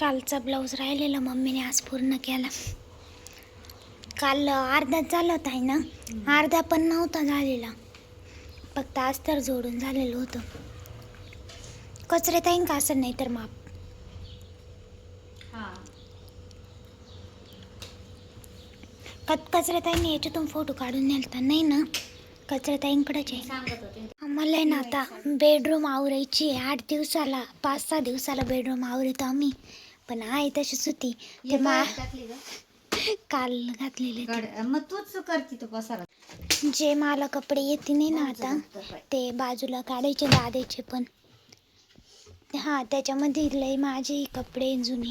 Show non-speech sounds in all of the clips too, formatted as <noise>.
कालचा ब्लाऊज राहिलेला मम्मीने आज पूर्ण केला. काल अर्धाच झाला होता आहे ना? अर्धा पण नव्हता झालेला. फक्त अस्तर जोडून झालेलं होतं. कचऱ्यात येईन का असं नाही तर माप? कच कचऱ्यात येईन याच्यातून फोटो काढून नेलता. नाही ना? कचऱ्यात येईनकडेच आहे. आम्हाला आहे ना आता बेडरूम आवरायची आहे. आठ दिवसाला पाच सहा दिवसाला बेडरूम आवरतो आम्ही. पण आहे तशीच होती ते मा टाकली का <laughs> काल घातलेले मग तूच करते तो पसारा. जे मला कपडे येते नाही ना आता ते बाजूला काढायचे दादाचे पण. हां त्याच्यामध्ये लय माझे कपडे जुने.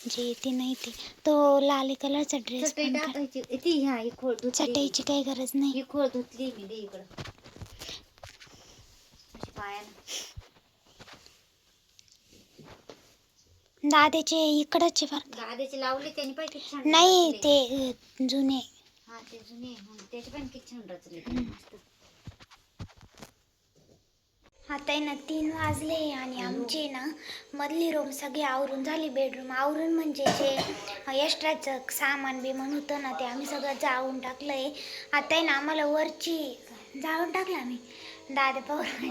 जे येते नाही ते. तो लाल कलरचा ड्रेस चटई पण काढ- टाकायची. ती ह्या ही खोळ धुतली. चटईची काही गरज नाही. ही धुतली मी दे इकडं. अशी पायानं. दादाचे इकडचे बरं का. दादाची लावली त्यांनी किती छान नाही रचले. ते अं, जुने. हा ते जुने. हा, त्याचे पण किती छान रचले. त्यांनी मस्त. आता आहे ना तीन वाजले आणि आमची ना मधली रूम सगळी आवरून झाली बेडरूम आवरून म्हणजे जे एक्स्ट्राचं सामान बिमान होतं ना ते आम्ही सगळं जाळून टाकलं आहे आता आहे ना आम्हाला वरची जाळून टाकलं आम्ही. दादा पवार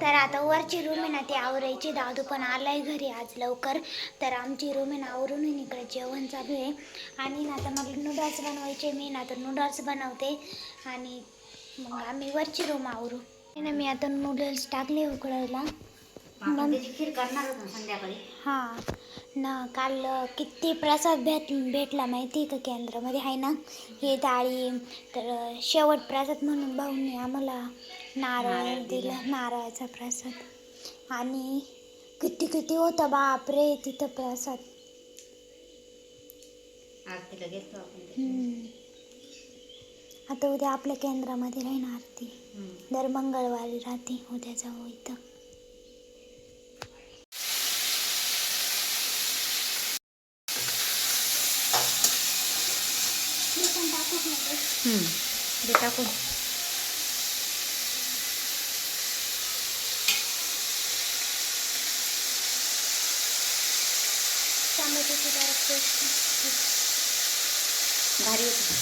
तर आता वरची रूम आहे ना ती आवरायची. दादू पण आलाय घरी आज लवकर. तर आमची रूम आहे ना आवरून इकडे जेवण चालू आहे. आणि ना आता मला नूडल्स बनवायचे मी ना तर नूडल्स बनवते. आणि मग आम्ही वरची रूम आवरू. हे ना मी आता नूडल्स टाकले उकडायला संध्याकाळी. हां. ना काल किती प्रसाद भेट भेटला माहिती आहे का केंद्रामध्ये? आहे ना? हे डाळी तर शेवट प्रसाद म्हणून भाऊने आम्हाला नारळ दिला. नारळाचा प्रसाद आणि किती किती होता बापरे तिथं प्रसाद आरतीला घेतो आपण ते. हम्म. आता उद्या आपल्या केंद्रामध्ये राहणार ती हम्म. दर मंगळवारी राहते उद्या जाऊ इथं हम्म. ते टाकून भारी होती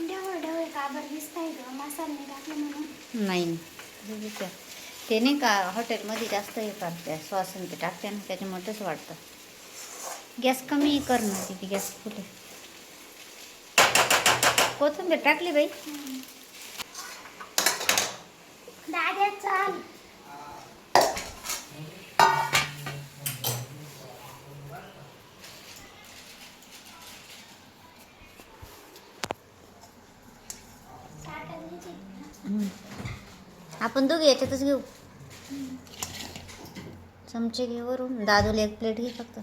ढवळ ढवळ काबर दिसताय ग मसाला नाही ते नाही का हॉटेलमध्ये जास्त हे करते श्वासन ते टाकते ना त्याच्यामुळे तसं वाटतं. गॅस कमी कर ना तिथे गॅस फुले कोथिंबीर टाकली बाई. आपण दोघे याच्यातच घेऊ. चमचे घे वरून. दादूला एक प्लेट घे फक्त.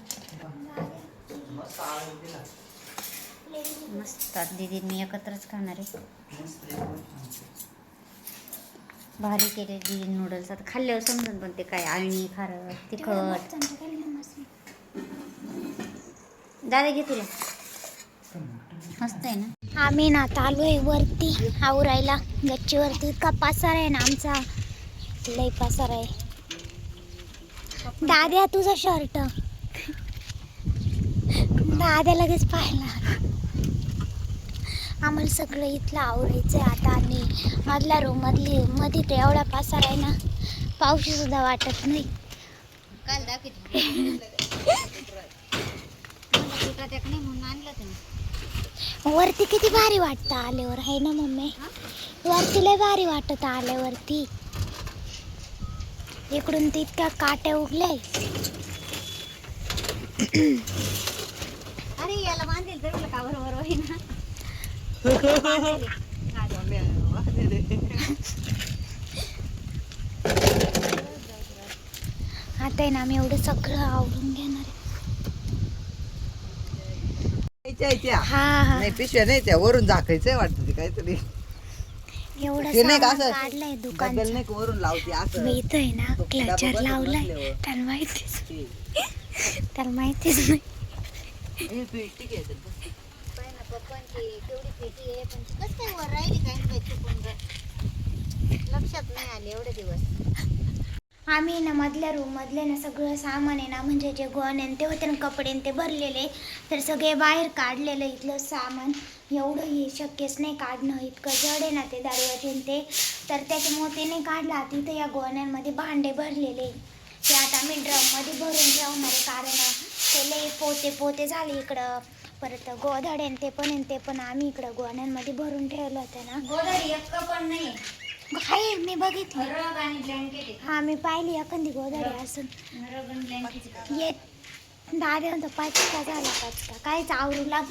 मस्त. दीदी मी एकत्रच खाणार आहे. भारी केले दीदी नूडल्स आता खाल्ल्यावर समजून पण ते काय आळणी खारं तिखट. दादा घे तुला. मस्त आहे ना? आम्ही ना आता आलो आहे वरती आवरायला. गच्चीवरती इतका पसार आहे ना आमचा. लय पसार आहे. दाद्या तुझा शर्ट. दाद्या लगेच पाहिला. आम्हाला सगळं इथलं आवरायचं आहे आता आणि मधल्या रूम मधली मध्ये तर एवढा पसार आहे ना पावशी सुद्धा वाटत नाही. काल दाखवते. <laughs> वरती किती भारी वाटतं आल्यावर आहे ना मम्मी? वरती लय भारी वाटत आल्यावरती. इकडून ते इतक्या काट्या उगल्या अरे याला बांधेल तर का बरोबर आता आहे ना आम्ही एवढं सगळं आवडून घेणार. हा हा. नाही पिशव्या नाही त्या वरून झाकायचंय वाटतं ते काहीतरी. एवढं ते नाही का सामान असं? काढलंय डब्याला दुकानचं. नाही का वरून लावते असं. मी इथं आहे ना क्लचर लावलाय. त्याला माहितीच ते. त्याला माहितीच नाही. हे पेटी घ्यायचं. बस. लक्षात नाही आले एवढे दिवस आम्ही ना मधल्या रूम मधले ना सगळं सामान आहे ना म्हणजे जे गोण आहे न ते होते ना कपडे न ते भरलेले. तर सगळे बाहेर काढलेलं इथलं सामान. एवढं हे शक्यच नाही काढणं. इतकं जड आहे ना ते दरवाजे न ते. तर त्याच्यामुळे ते नाही काढला तिथे या गोण्यांमध्ये भांडे भरलेले. ते आता आम्ही ड्रममध्ये भरून ठेवणार आहे कारण ते लई पोते पोते झाले इकडं. परत गोधडे न ते पण ते पण आम्ही इकडं गोण्यांमध्ये भरून ठेवलं होतं ना. गोदडी एक पण नाही आहे मी बघितलं. रग आणि ब्लँकेट हा मी पाहिली एखादी गोधडी असून रग आणि ब्लँकेट ये दादा म्हणतो पाचका झाला पाचका. काहीच आवरू लाग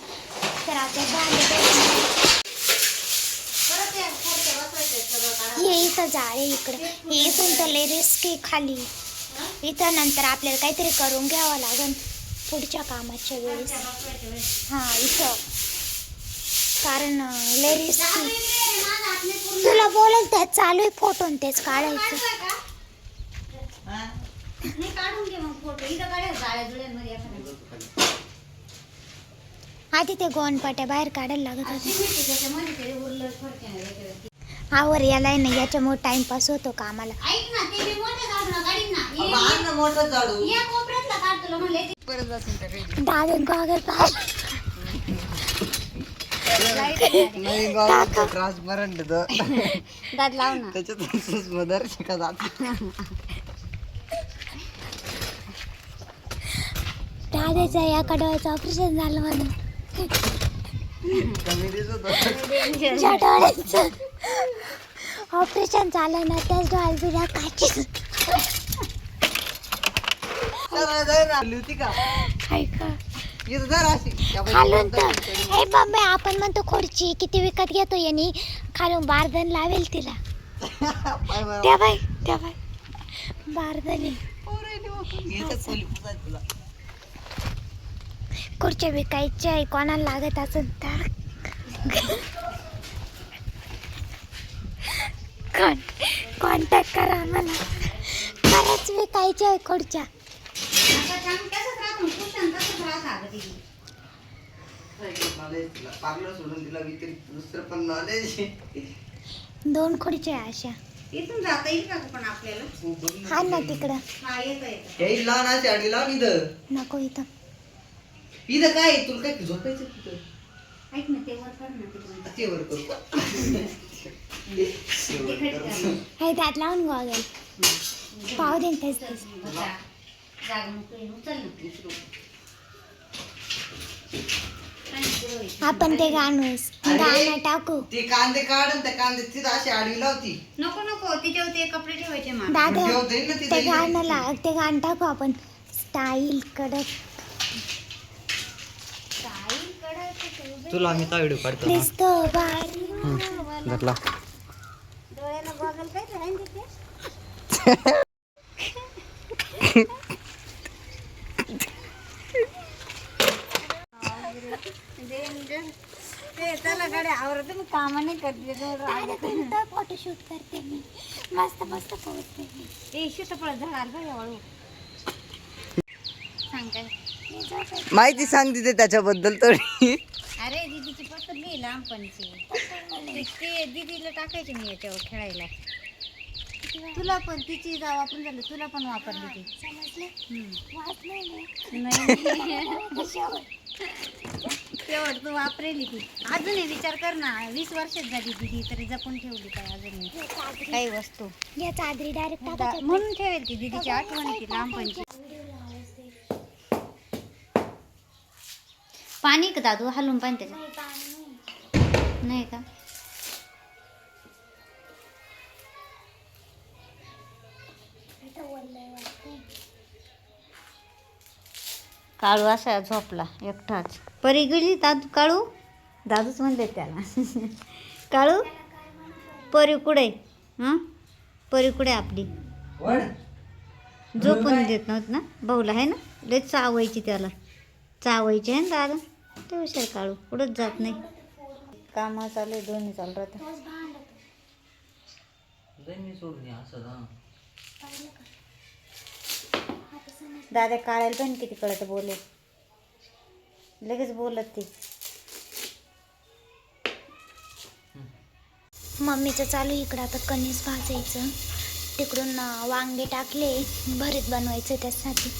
ये इथं जाळे इकडे. हे इथून तर लय रिस्क आहे खाली. इथं नंतर आपल्याला काहीतरी करून घ्यावं लागन. पुढच्या कामाच्या वेळेस. हा इथं. कारण लय रिस्की तुला बोलत त्यात चालू आहे फोटो तेच काढायचं. हा? नाही काढून घे मग फोटो इथं काढायचं जाळ्या जुळ्यांमध्ये एखाद्या आधी ते गोनपाट्या बाहेर काढायला लागत होते. आवर याला ना याच्यामुळे टाइमपास होतो कामाला. ऐक ना ते मी मोठं काढू ना काढीन ना. अबा, आण ना मोठं झाडू. ये- या कोपऱ्यातला काढ तुला म्हणले ते परत जातील त्या काही. दादा गोगल ट्रान्सपरंट. दाद लाव ना. त्याच्यात सुस्मदर शिका दादाच्या या कडवायचं ऑपरेशन झालं म्हणून. ज्या डोळ्यांचं ऑपरेशन झालं ना त्याच डोळ्यात बिना काची ऐका खालून तर. हे आपण म्हणतो खुर्ची किती विकत घेतो यांनी? खालून बारदन लावेल तिला. त्या त्या बाई बारदनी पोरं इथे बसून घ्यायचं खोली पुसायचं तुला. खुर्च्या विकायच्या आहे. कोणाला लागत असेल तर. कॉन्टॅक्ट करा आम्हाला. खरंच विकायच्या आहे खुर्च्या. पार्लर सोडून तिला दुसरं पण नॉलेज दोन खुर्च्या आहे अशा. इथून जाता येईल का पण आपल्याला? हा ना तिकडं. हा येतं येतं. लहान अशी आडवी लावून इथं. नको इथं. इथं काय आहे? तुला काय झोपायचं तिथं ऐक ना ते वर कर ना तिकडून. ते वर करू ते वर करू. हे त्यात लावून गोगल पाहू दे ना तेच तेच. जा. जाग मोकळी उचल ना. काय पुढं होईल. आपण ते गाणं गाणं टाकू ते कांदे काढ आणि त्या कांदे तिथं अशी आडवी लावती नको नको तिच्यावर ते कपडे ठेवायचे मा दादा ठेवता येईल ना ते तिथं गाणं लाग ते गाणं टाकू आपण स्टाईल कडक तुला आम्ही तो व्हिडिओ काढतो दिसतो भारी घातला डोळ्याला बघायला काय तर आहे ना तिथे? त्याला गाडी आवरत मी कामा नाही करते फोटोशूट करते मी. मस्त मस्त पोहोचते मी. ते शीतफळ झाडाला बघ मी. माहिती सांग तिथे त्याच्याबद्दल थोडी अरे दीदीची पसरली लहानपणीची. ते दीदीला टाकायचे मी याच्यावर खेळायला. तुला पण तिची जा वापरून झालं तुला पण वापरली ती. समजलं हम्म. तेवढ तू वापरेली ती. अजूनही विचार कर ना वीस वर्षात झाली दिदी तरी जपून ठेवली काय अजून चादरी. काही वस्तू. या चादरी डायरेक्ट म्हणून ठेवेल ती दीदीची आठवण ती लहानपणची. पाणी का दादू? हलवून पाणी त्याच्यात. नाही पाणी नाही. नाही का. काळू असा झोपला एकटाच. परी गेली दादू काळू? दादूच म्हणले त्याला. काळू? परी कुठे? हां? परी कुठे आपली? झोपून देत नव्हत ना? भाऊला आहे ना? लय चावायची त्याला. चावायची आहे ना दादा? ते हुशार काळू? कुठंच जात नाही. कामं चालू आहे दोन्ही चालू राहतं दादा काढायला पण किती कळत बोलेल लगेच बोलत ती. मम्मीचं चालू आहे इकडं. आता कणीस भाजायचं. तिकडून वांगे टाकले. भरीत बनवायचं त्यासाठी.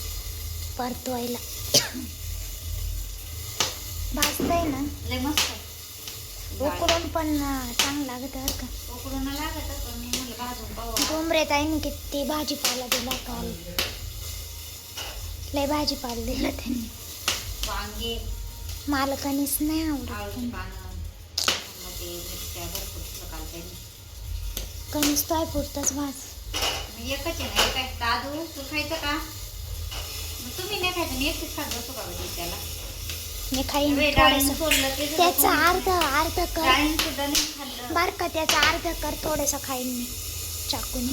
परतवायला. भाजताय ना. लय मस्त उकडून पण चांगलं लागत बरं का. उकडून लागत पण मी म्हणलं भाजून पाहू डोंबरे ताईने किती भाजीपाला दिला काल. लय भाजीपाला दिला त्यांनी. वांगे. मला कणीस नाही आवडत कणीस तो पुरताच भाज एकच आहे ना काय दादू. तू खायचं का? तुम्ही नाही खायचं मी एकटीच खात बसू का त्याला मी खाईन थोडंसं त्याचं अर्ध अर्ध कर. डाळिंब सुद्धा नाही खाल्लं. बर का त्याचं अर्ध कर थोडंसं खाईन मी चाकूने.